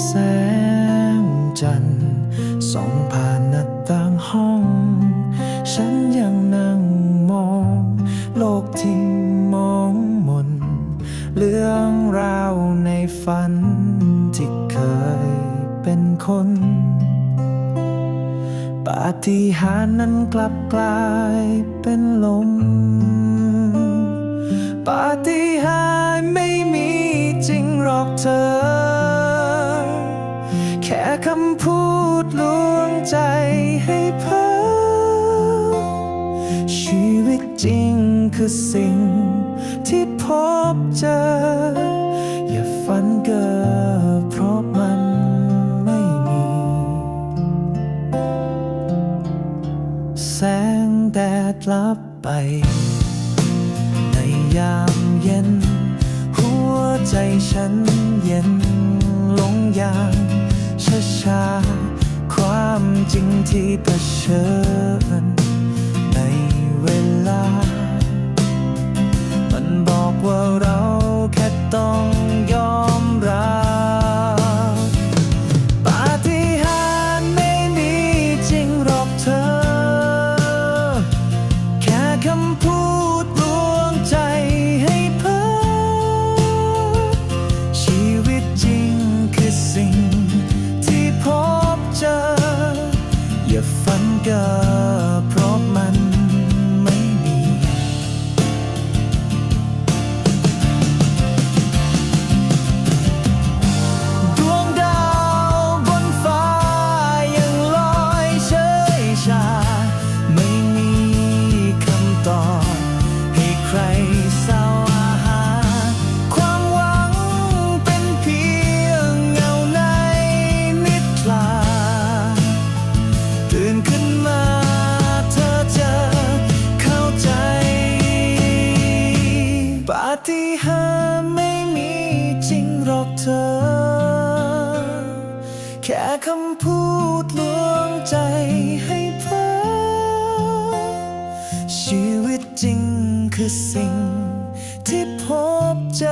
แสงจันทร์ส่องผ่านหน้าต่างห้อง ฉันยังนั่งมอง โลกที่มองมน เรื่องราในฝัน ที่เคยเป็นคนปาฏิหาริย์นั้นกลับกลายเป็นลมปาฏิหาริย์ คำพูดลวงใจให้เพ้อชีวิตจริงคือสิ่งที่พบเจอ อย่าฝันเก้อเพราะมันไม่มี แสงแดดลับไป ในยามเย็น หัวใจฉันเย็นลงอย่าง ช้าๆความจริงที่เผชิญ ฝันเก้อเพราะมัน ที่หาไม่มีจริงหรอกเธอ แค่คำพูดลวงใจให้เพ้อชีวิตจริงคือสิ่งที่พบเจอ